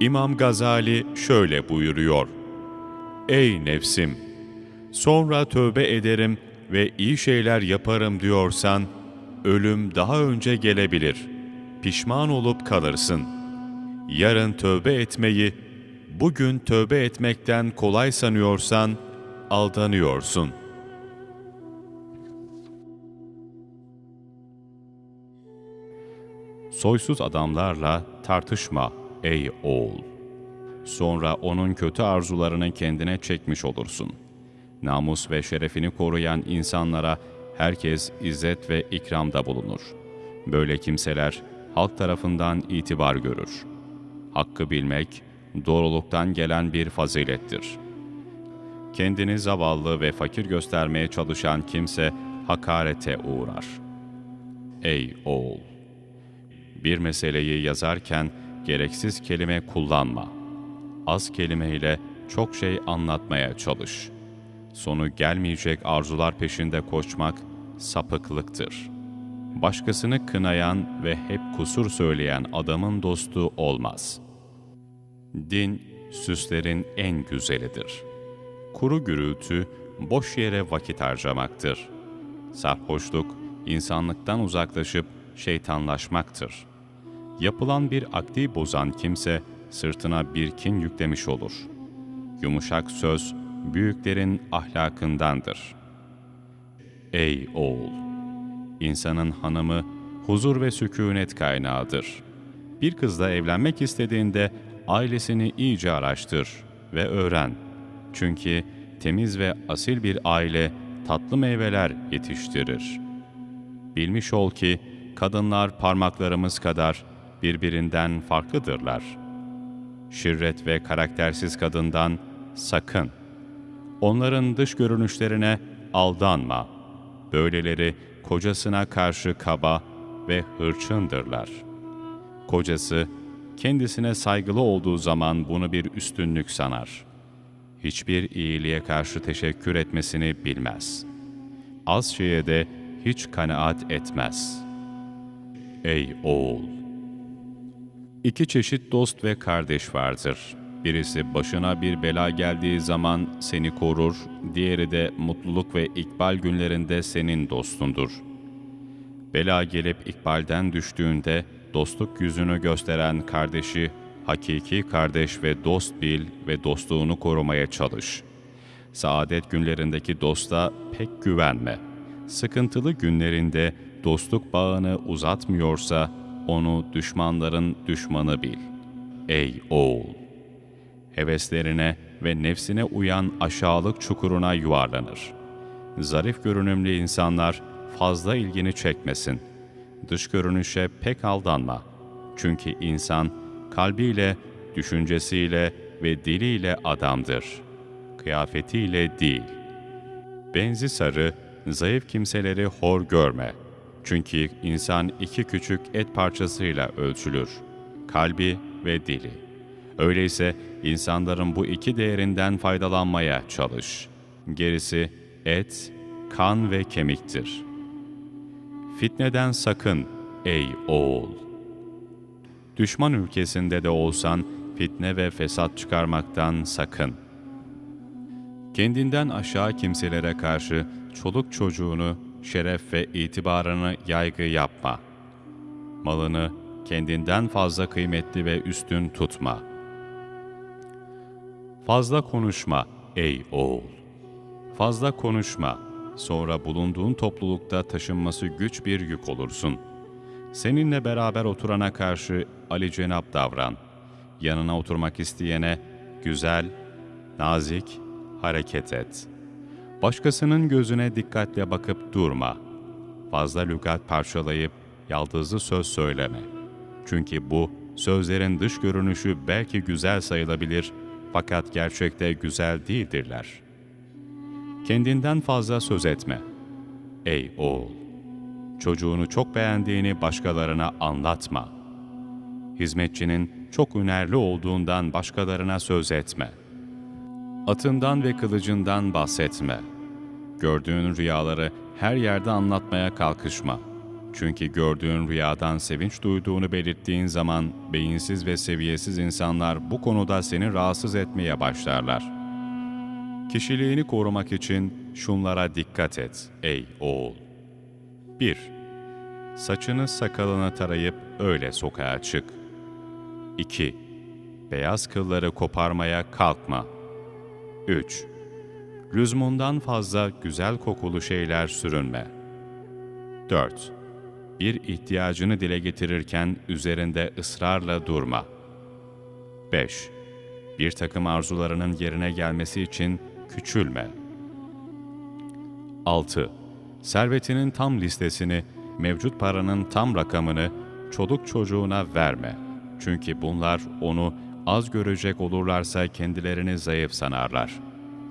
İmam Gazali şöyle buyuruyor. Ey nefsim! Sonra tövbe ederim ve iyi şeyler yaparım diyorsan, ölüm daha önce gelebilir. Pişman olup kalırsın. Yarın tövbe etmeyi, bugün tövbe etmekten kolay sanıyorsan, aldanıyorsun. Soysuz adamlarla tartışma ey oğul. Sonra onun kötü arzularını kendine çekmiş olursun. Namus ve şerefini koruyan insanlara herkes izzet ve ikramda bulunur. Böyle kimseler halk tarafından itibar görür. Hakkı bilmek, doğruluktan gelen bir fazilettir. Kendini zavallı ve fakir göstermeye çalışan kimse hakarete uğrar. Ey oğul! Bir meseleyi yazarken gereksiz kelime kullanma. Az kelimeyle çok şey anlatmaya çalış. Sonu gelmeyecek arzular peşinde koşmak sapıklıktır. Başkasını kınayan ve hep kusur söyleyen adamın dostu olmaz. Din, süslerin en güzelidir. Kuru gürültü, boş yere vakit harcamaktır. Sarhoşluk, insanlıktan uzaklaşıp şeytanlaşmaktır. Yapılan bir akdi bozan kimse sırtına bir kin yüklemiş olur. Yumuşak söz büyüklerin ahlakındandır. Ey oğul! İnsanın hanımı huzur ve sükunet kaynağıdır. Bir kızla evlenmek istediğinde ailesini iyice araştır ve öğren. Çünkü temiz ve asil bir aile tatlı meyveler yetiştirir. Bilmiş ol ki kadınlar parmaklarımız kadar birbirinden farklıdırlar. Şirret ve karaktersiz kadından sakın. Onların dış görünüşlerine aldanma. Böyleleri kocasına karşı kaba ve hırçındırlar. Kocası kendisine saygılı olduğu zaman bunu bir üstünlük sanar. Hiçbir iyiliğe karşı teşekkür etmesini bilmez. Az şeye de hiç kanaat etmez. Ey oğul! İki çeşit dost ve kardeş vardır. Birisi başına bir bela geldiği zaman seni korur, diğeri de mutluluk ve ikbal günlerinde senin dostundur. Bela gelip ikbalden düştüğünde dostluk yüzünü gösteren kardeşi hakiki kardeş ve dost bil ve dostluğunu korumaya çalış. Saadet günlerindeki dosta pek güvenme. Sıkıntılı günlerinde dostluk bağını uzatmıyorsa onu düşmanların düşmanı bil. Ey oğul! Heveslerine ve nefsine uyan aşağılık çukuruna yuvarlanır. Zarif görünümlü insanlar fazla ilgini çekmesin. Dış görünüşe pek aldanma. Çünkü insan kalbiyle, düşüncesiyle ve diliyle adamdır. Kıyafetiyle değil. Benzi sarı, zayıf kimseleri hor görme. Çünkü insan iki küçük et parçasıyla ölçülür. Kalbi ve dili. Öyleyse insanların bu iki değerinden faydalanmaya çalış. Gerisi et, kan ve kemiktir. Fitneden sakın ey oğul. Düşman ülkesinde de olsan fitne ve fesat çıkarmaktan sakın. Kendinden aşağı kimselere karşı çoluk çocuğunu, şeref ve itibarını yaygı yapma. Malını kendinden fazla kıymetli ve üstün tutma. Fazla konuşma ey oğul. Fazla konuşma, sonra bulunduğun toplulukta taşınması güç bir yük olursun. Seninle beraber oturana karşı Ali Cenab davran. Yanına oturmak isteyene güzel, nazik hareket et. Başkasının gözüne dikkatle bakıp durma. Fazla lügat parçalayıp yaldızlı söz söyleme. Çünkü bu sözlerin dış görünüşü belki güzel sayılabilir fakat gerçekte güzel değildirler. Kendinden fazla söz etme. Ey oğul! Çocuğunu çok beğendiğini başkalarına anlatma. Hizmetçinin çok ünerli olduğundan başkalarına söz etme. Atından ve kılıcından bahsetme. Gördüğün rüyaları her yerde anlatmaya kalkışma. Çünkü gördüğün rüyadan sevinç duyduğunu belirttiğin zaman beyinsiz ve seviyesiz insanlar bu konuda seni rahatsız etmeye başlarlar. Kişiliğini korumak için şunlara dikkat et ey oğul. 1. Saçını sakalını tarayıp öyle sokağa çık. 2. Beyaz kılları koparmaya kalkma. 3. Lüzmundan fazla güzel kokulu şeyler sürünme. 4. Bir ihtiyacını dile getirirken üzerinde ısrarla durma. 5. Bir takım arzularının yerine gelmesi için küçülme. 6. Servetinin tam listesini, mevcut paranın tam rakamını çoluk çocuğuna verme. Çünkü bunlar onu az görecek olurlarsa kendilerini zayıf sanarlar.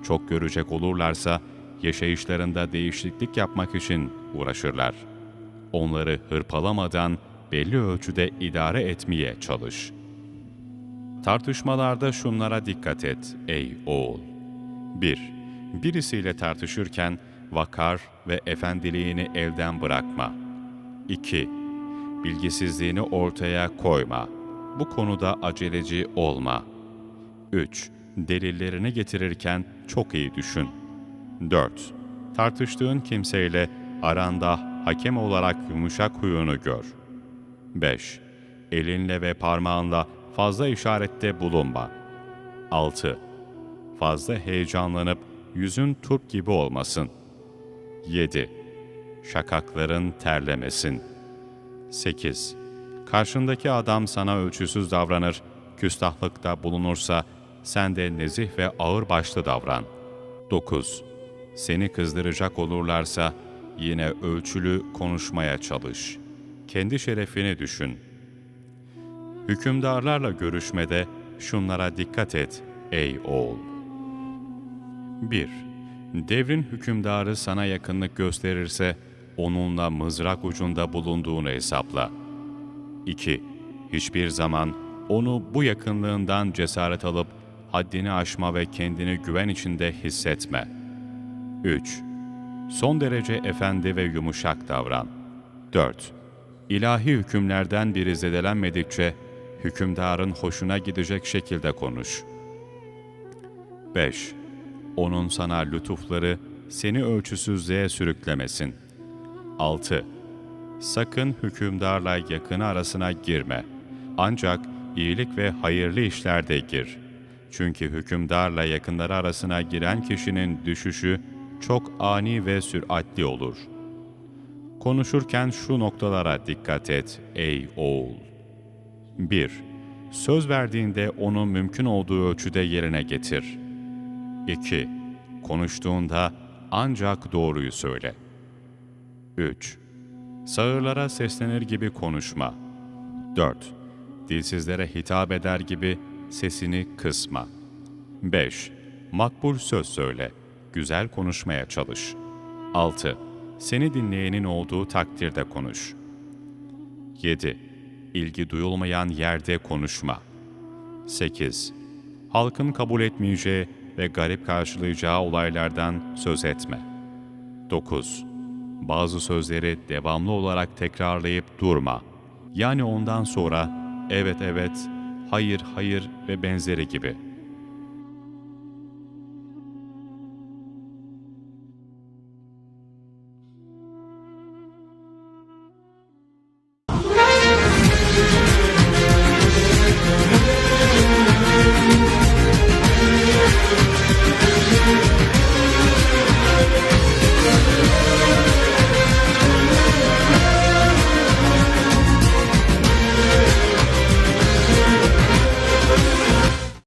Çok görecek olurlarsa yaşayışlarında değişiklik yapmak için uğraşırlar. Onları hırpalamadan belli ölçüde idare etmeye çalış. Tartışmalarda şunlara dikkat et ey oğul. 1. Birisiyle tartışırken vakar ve efendiliğini elden bırakma. 2. Bilgisizliğini ortaya koyma. Bu konuda aceleci olma. 3. Delillerini getirirken çok iyi düşün. 4. Tartıştığın kimseyle aranda hakem olarak yumuşak huyunu gör. 5. Elinle ve parmağınla fazla işarette bulunma. 6. Fazla heyecanlanıp yüzün turp gibi olmasın. 7. Şakakların terlemesin. 8. Karşındaki adam sana ölçüsüz davranır, küstahlıkta bulunursa sen de nezih ve ağır başlı davran. 9. Seni kızdıracak olurlarsa yine ölçülü konuşmaya çalış. Kendi şerefini düşün. Hükümdarlarla görüşmede şunlara dikkat et ey oğul. 1. Devrin hükümdarı sana yakınlık gösterirse, onunla mızrak ucunda bulunduğunu hesapla. 2. Hiçbir zaman onu bu yakınlığından cesaret alıp haddini aşma ve kendini güven içinde hissetme. 3. Son derece efendi ve yumuşak davran. 4. İlahi hükümlerden biri zedelenmedikçe hükümdarın hoşuna gidecek şekilde konuş. 5. Onun sana lütufları seni ölçüsüzlüğe sürüklemesin. 6. Sakın hükümdarla yakını arasına girme. Ancak iyilik ve hayırlı işlerde gir. Çünkü hükümdarla yakınları arasına giren kişinin düşüşü çok ani ve süratli olur. Konuşurken şu noktalara dikkat et ey oğul. 1. Söz verdiğinde onu mümkün olduğu ölçüde yerine getir. 2. Konuştuğunda ancak doğruyu söyle. 3. Sağırlara seslenir gibi konuşma. 4. Dilsizlere hitap eder gibi sesini kısma. 5. Makbul söz söyle. Güzel konuşmaya çalış. 6. Seni dinleyenin olduğu takdirde konuş. 7. İlgi duyulmayan yerde konuşma. 8. Halkın kabul etmeyeceği ve garip karşılayacağı olaylardan söz etme. 9. Bazı sözleri devamlı olarak tekrarlayıp durma. Yani ondan sonra evet evet, hayır hayır ve benzeri gibi.''